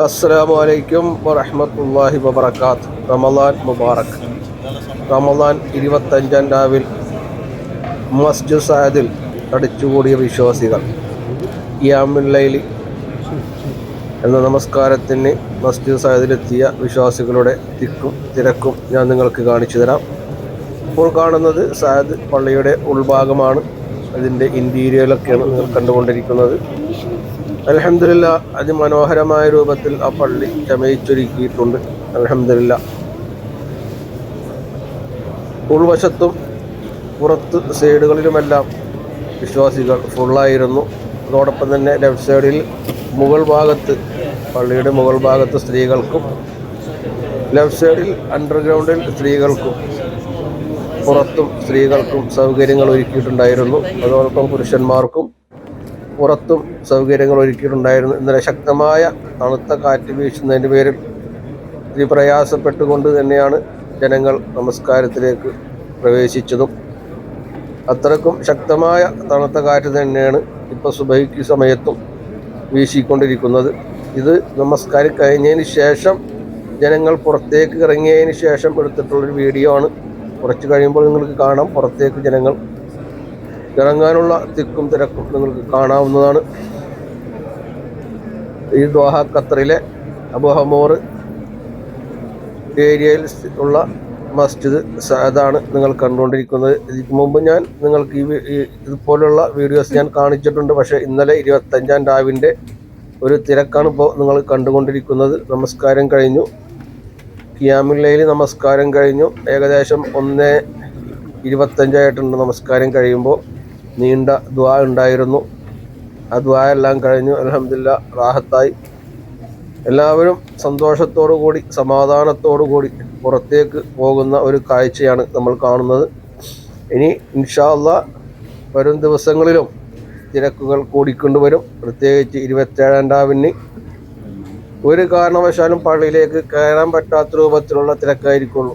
അസ്സലാമു അലൈക്കും വറഹമത്തല്ലാഹി വബറകാത്ത്. റമദാൻ മുബാറക്. റമദാൻ ഇരുപത്തഞ്ചാം രാവിൽ മസ്ജിദ് സാദിൽ അടിച്ചുകൂടിയ വിശ്വാസികൾ. യാമുല്ലൈലി എന്ന നമസ്കാരത്തിന് മസ്ജിദ് സാദിലെത്തിയ വിശ്വാസികളുടെ തിക്കും തിരക്കും ഞാൻ നിങ്ങൾക്ക് കാണിച്ചു തരാം. ഇപ്പോൾ കാണുന്നത് സാദ് പള്ളിയുടെ ഉൾഭാഗമാണ്. അതിന്റെ ഇന്റീരിയലൊക്കെയാണ് നിങ്ങൾ കണ്ടുകൊണ്ടിരിക്കുന്നത്. അലഹമില്ല അതിമനോഹരമായ രൂപത്തിൽ ആ പള്ളി ചമയിച്ചൊരുക്കിയിട്ടുണ്ട്. അലഹമില്ല ഉൾവശത്തും പുറത്ത് സൈഡുകളിലുമെല്ലാം വിശ്വാസികൾ ഫുള്ളായിരുന്നു. അതോടൊപ്പം തന്നെ ലെഫ്റ്റ് സൈഡിൽ മുകൾ ഭാഗത്ത് പള്ളിയുടെ മുകൾ ഭാഗത്ത് സ്ത്രീകൾക്കും ലെഫ്റ്റ് സൈഡിൽ അണ്ടർഗ്രൗണ്ടിൽ സ്ത്രീകൾക്കും പുറത്തും സ്ത്രീകൾക്കും സൗകര്യങ്ങൾ ഒരുക്കിയിട്ടുണ്ടായിരുന്നു. അതോടൊപ്പം പുരുഷന്മാർക്കും പുറത്തും സൗകര്യങ്ങൾ ഒരുക്കിയിട്ടുണ്ടായിരുന്നു. ഇന്നലെ ശക്തമായ തണുത്ത കാറ്റ് വീശുന്നതിന്റെ പേരിൽ ഇത്തിരി പ്രയാസപ്പെട്ടുകൊണ്ട് തന്നെയാണ് ജനങ്ങൾ നമസ്കാരത്തിലേക്ക് പ്രവേശിച്ചതും. അത്രക്കും ശക്തമായ തണുത്ത കാറ്റ് തന്നെയാണ് ഇപ്പോൾ സുബൈക്ക് സമയത്തും വീശിക്കൊണ്ടിരിക്കുന്നത്. ഇത് നമസ്കാരം കഴിഞ്ഞതിന് ശേഷം ജനങ്ങൾ പുറത്തേക്ക് ഇറങ്ങിയതിന് ശേഷം എടുത്തിട്ടുള്ളൊരു വീഡിയോ ആണ്. കുറച്ച് കഴിയുമ്പോൾ നിങ്ങൾക്ക് കാണാം. പുറത്തേക്ക് ജനങ്ങൾ ഇറങ്ങാനുള്ള തിക്കും തിരക്കും നിങ്ങൾക്ക് കാണാവുന്നതാണ്. ഈ ദോഹ ഖത്തറിലെ അബുഹമോർ ഏരിയയിൽ ഉള്ള മസ്ജിദ് സാദാണ് നിങ്ങൾ കണ്ടുകൊണ്ടിരിക്കുന്നത്. ഇതിനു മുമ്പ് ഞാൻ നിങ്ങൾക്ക് ഈ ഇതുപോലുള്ള വീഡിയോസ് ഞാൻ കാണിച്ചിട്ടുണ്ട്. പക്ഷേ ഇന്നലെ ഇരുപത്തഞ്ചാം രാവിന്റെ ഒരു തിരക്കാണ് ഇപ്പോൾ നിങ്ങൾ കണ്ടുകൊണ്ടിരിക്കുന്നത്. നമസ്കാരം കഴിഞ്ഞു. കിയാമുല്ലയിൽ നമസ്കാരം കഴിഞ്ഞു. ഏകദേശം ഒന്ന് ഇരുപത്തഞ്ചായിട്ടുണ്ട് നമസ്കാരം കഴിയുമ്പോൾ. നീണ്ട ദ്വാ ഉണ്ടായിരുന്നു. ആ ദ്വാ എല്ലാം കഴിഞ്ഞു. അലഹമില്ല റാഹത്തായി. എല്ലാവരും സന്തോഷത്തോടു കൂടി സമാധാനത്തോടു കൂടി പുറത്തേക്ക് പോകുന്ന ഒരു കാഴ്ചയാണ് നമ്മൾ കാണുന്നത്. ഇനി ഇൻഷാ അള്ളാ വരും ദിവസങ്ങളിലും തിരക്കുകൾ കൂടിക്കൊണ്ടുവരും പ്രത്യേകിച്ച് ഇരുപത്തേഴാം രാവിന് ഒരു കാരണവശാലും പള്ളിയിലേക്ക് കയറാൻ പറ്റാത്ത രൂപത്തിലുള്ള തിരക്കായിരിക്കുള്ളൂ.